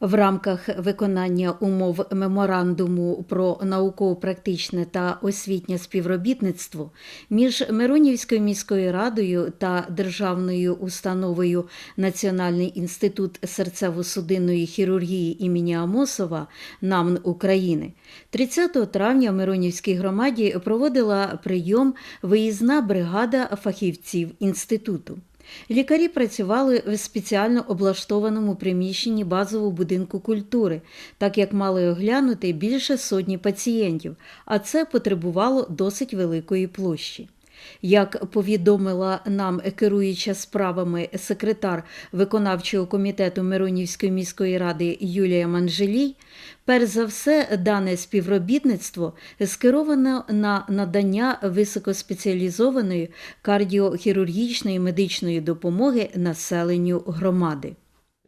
В рамках виконання умов меморандуму про науково-практичне та освітнє співробітництво між Миронівською міською радою та державною установою Національний інститут серцево-судинної хірургії імені Амосова НАМН України 30 травня в Миронівській громаді проводила прийом виїзна бригада фахівців інституту. Лікарі працювали в спеціально облаштованому приміщенні базового будинку культури, так як мали оглянути більше сотні пацієнтів, а це потребувало досить великої площі. Як повідомила нам керуюча справами секретар виконавчого комітету Миронівської міської ради Юлія Манжелій, перш за все дане співробітництво скеровано на надання високоспеціалізованої кардіохірургічної медичної допомоги населенню громади.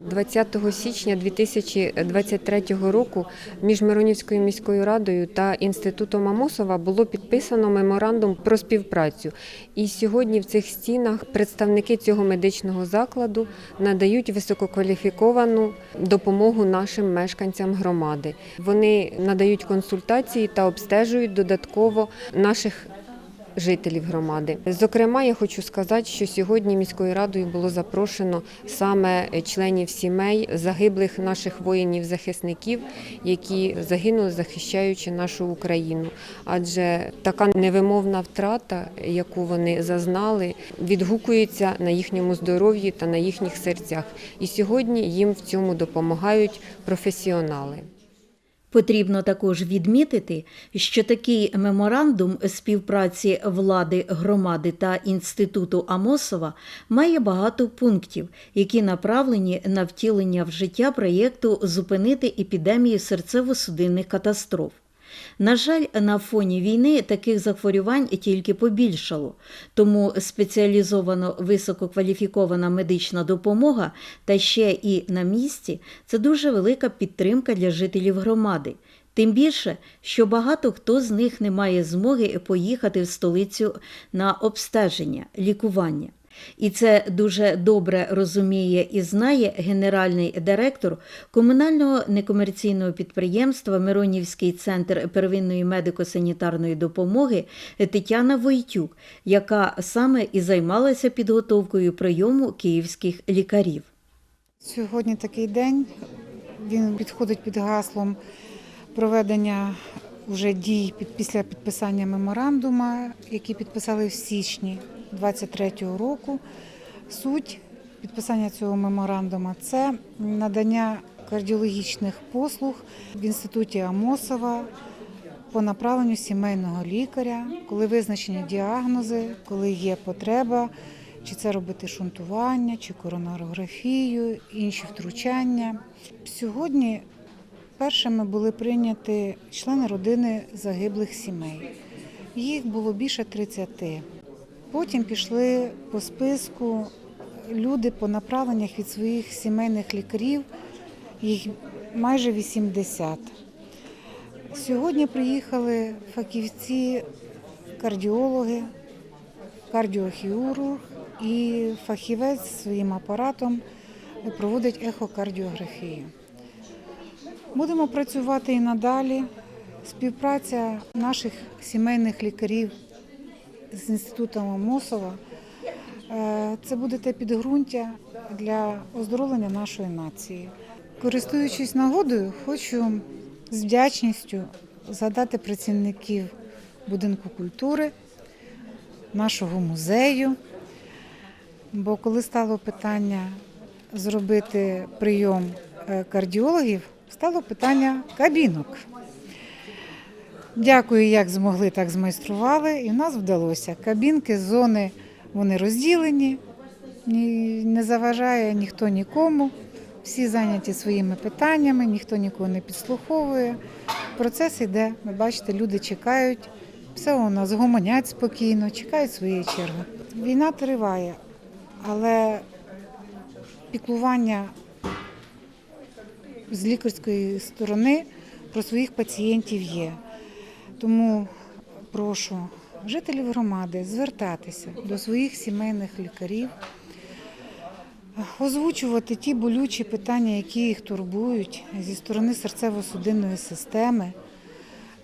20 січня 2023 року між Миронівською міською радою та інститутом Амосова було підписано меморандум про співпрацю. І сьогодні в цих стінах представники цього медичного закладу надають висококваліфіковану допомогу нашим мешканцям громади. Вони надають консультації та обстежують додатково наших жителів громади. Зокрема, я хочу сказати, що сьогодні міською радою було запрошено саме членів сімей загиблих наших воїнів-захисників, які загинули, захищаючи нашу Україну. Адже така невимовна втрата, яку вони зазнали, відгукується на їхньому здоров'ї та на їхніх серцях. І сьогодні їм в цьому допомагають професіонали. Потрібно також відмітити, що такий меморандум співпраці влади, громади та інституту Амосова має багато пунктів, які направлені на втілення в життя проєкту зупинити епідемію серцево-судинних катастроф. На жаль, на фоні війни таких захворювань тільки побільшало, тому спеціалізовано висококваліфікована медична допомога та ще і на місці це дуже велика підтримка для жителів громади. Тим більше, що багато хто з них не має змоги поїхати в столицю на обстеження, лікування. І це дуже добре розуміє і знає генеральний директор комунального некомерційного підприємства Миронівський центр первинної медико-санітарної допомоги Тетяна Войтюк, яка саме і займалася підготовкою прийому київських лікарів. Сьогодні такий день. Він підходить під гаслом проведення вже дій під, після підписання меморандума, які підписали в січні 23-го року. Суть підписання цього меморандуму це надання кардіологічних послуг в інституті Амосова по направленню сімейного лікаря, коли визначені діагнози, коли є потреба, чи це робити шунтування, чи коронарографію, інші втручання. Сьогодні першими були прийняті члени родини загиблих сімей. Їх було більше 30. Потім пішли по списку люди по направленнях від своїх сімейних лікарів, їх майже 80. Сьогодні приїхали фахівці, кардіологи, кардіохірург і фахівець своїм апаратом проводить ехокардіографію. Будемо працювати і надалі. Співпраця наших сімейних лікарів з інститутом Амосова е, це буде те підґрунтя для оздоровлення нашої нації. Користуючись нагодою, хочу з вдячністю згадати працівників будинку культури, нашого музею. Бо коли стало питання зробити прийом е, кардіологів, стало питання кабінок. Дякую, як змогли, так змайстрували. І в нас вдалося. Кабінки, зони вони розділені, не заважає ніхто нікому. Всі зайняті своїми питаннями, ніхто нікого не підслуховує. Процес йде. Ви бачите, люди чекають. Все у нас гомонять спокійно, чекають своєї черги. Війна триває, але піклування з лікарської сторони про своїх пацієнтів є. Тому прошу жителів громади звертатися до своїх сімейних лікарів, озвучувати ті болючі питання, які їх турбують зі сторони серцево-судинної системи.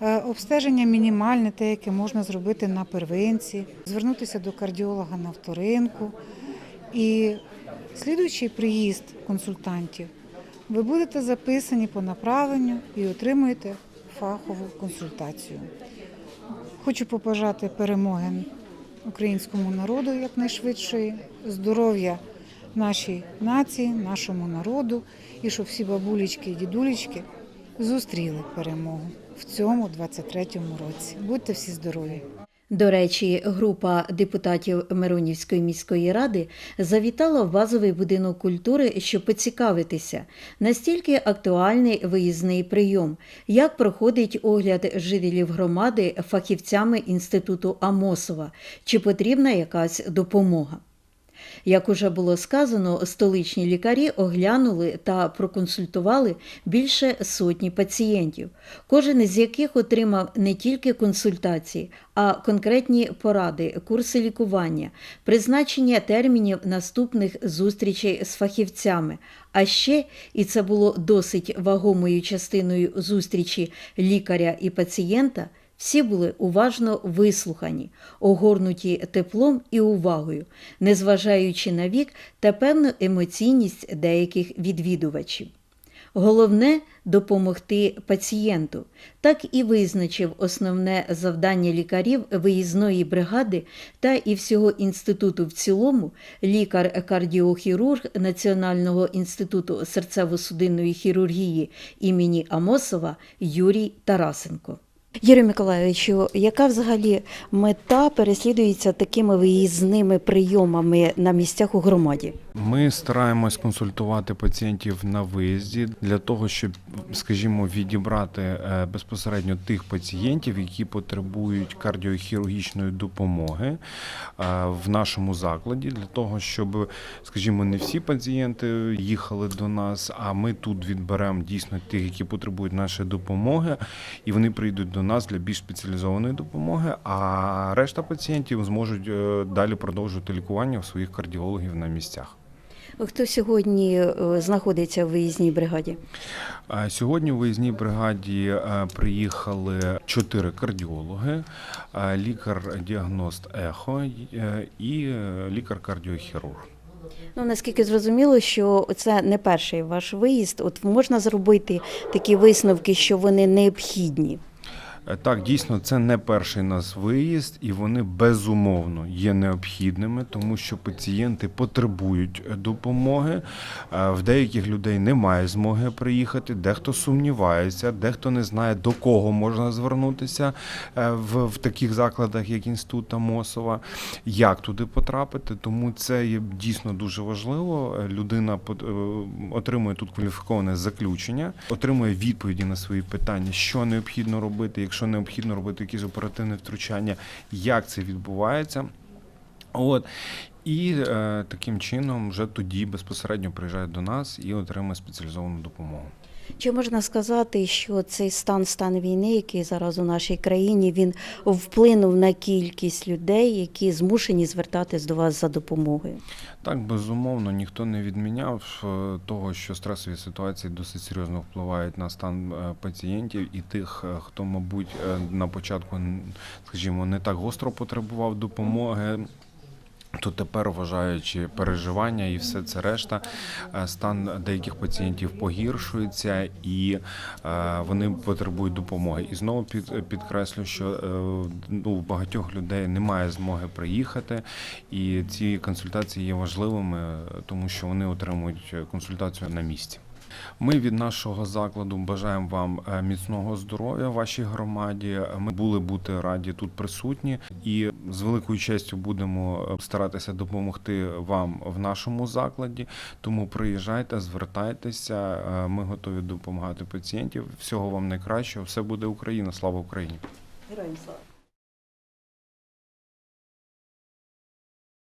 Е, Обстеження мінімальне, те, яке можна зробити на первинці, звернутися до кардіолога на вторинку. І слідуючий приїзд консультантів, ви будете записані по направленню і отримуєте фахову консультацію. Хочу побажати перемоги українському народу якнайшвидшої, здоров'я нашій нації, нашому народу, і щоб всі бабулечки і дідулечки зустріли перемогу в цьому 23-му році. Будьте всі здорові! До речі, група депутатів Миронівської міської ради завітала в базовий будинок культури, щоб поцікавитися, настільки актуальний виїзний прийом, як проходить огляд жителів громади фахівцями інституту Амосова, чи потрібна якась допомога. Як уже було сказано, столичні лікарі оглянули та проконсультували більше сотні пацієнтів, кожен із яких отримав не тільки консультації, а конкретні поради, курси лікування, призначення термінів наступних зустрічей з фахівцями. А ще, і це було досить вагомою частиною зустрічі лікаря і пацієнта. Всі були уважно вислухані, огорнуті теплом і увагою, незважаючи на вік та певну емоційність деяких відвідувачів. Головне допомогти пацієнту. Так і визначив основне завдання лікарів виїзної бригади та і всього інституту в цілому лікар-кардіохірург Національного інституту серцево-судинної хірургії імені Амосова Юрій Тарасенко. Юрій Миколайовичу, яка взагалі мета переслідується такими виїзними прийомами на місцях у громаді? Ми стараємось консультувати пацієнтів на виїзді для того, щоб, скажімо, відібрати е, безпосередньо тих пацієнтів, які потребують кардіохірургічної допомоги е, в нашому закладі, для того, щоб, скажімо, не всі пацієнти їхали до нас, а ми тут відберемо дійсно тих, які потребують нашої допомоги, і вони прийдуть до нас для більш спеціалізованої допомоги. А решта пацієнтів зможуть е, далі продовжувати лікування у своїх кардіологів на місцях. Хто сьогодні е, знаходиться в виїзній бригаді? Сьогодні в виїзній бригаді е, приїхали чотири кардіологи, е, лікар-діагност ехо е, і е, лікар-кардіохірург. Ну наскільки зрозуміло, що це не перший ваш виїзд. От можна зробити такі висновки, що вони необхідні. Так, дійсно, це не перший нас виїзд, і вони безумовно є необхідними, тому що пацієнти потребують допомоги. Е, В деяких людей немає змоги приїхати, дехто сумнівається, дехто не знає, до кого можна звернутися е, в, в таких закладах, як інститут Амосова, як туди потрапити. Тому це є дійсно дуже важливо. Людина е, отримує тут кваліфіковане заключення, отримує відповіді на свої питання, що необхідно робити, якщо необхідно робити якісь оперативні втручання, як це відбувається. От. І е, таким чином вже тоді безпосередньо приїжджають до нас і отримує спеціалізовану допомогу. Чи можна сказати, що цей стан стан війни, який зараз у нашій країні, він вплинув на кількість людей, які змушені звертатись до вас за допомогою? Так, безумовно, ніхто не відміняв е, того, що стресові ситуації досить серйозно впливають на стан е, пацієнтів і тих, е, хто, мабуть, на початку, скажімо, не так гостро потребував допомоги. То тепер, вважаючи переживання і все це решта, е, стан деяких пацієнтів погіршується і е, вони потребують допомоги. І знову під, підкреслю, що е, ну, багатьох людей немає змоги приїхати, і ці консультації є важливими, тому що вони отримують консультацію на місці. Ми від нашого закладу бажаємо вам е, міцного здоров'я вашій громаді. Ми були бути раді тут присутні, і з великою честю будемо е, старатися допомогти вам в нашому закладі. Тому приїжджайте, звертайтеся. е, Ми готові допомагати пацієнтів. Всього вам найкращого. Все буде Україна. Слава Україні! Героям слава!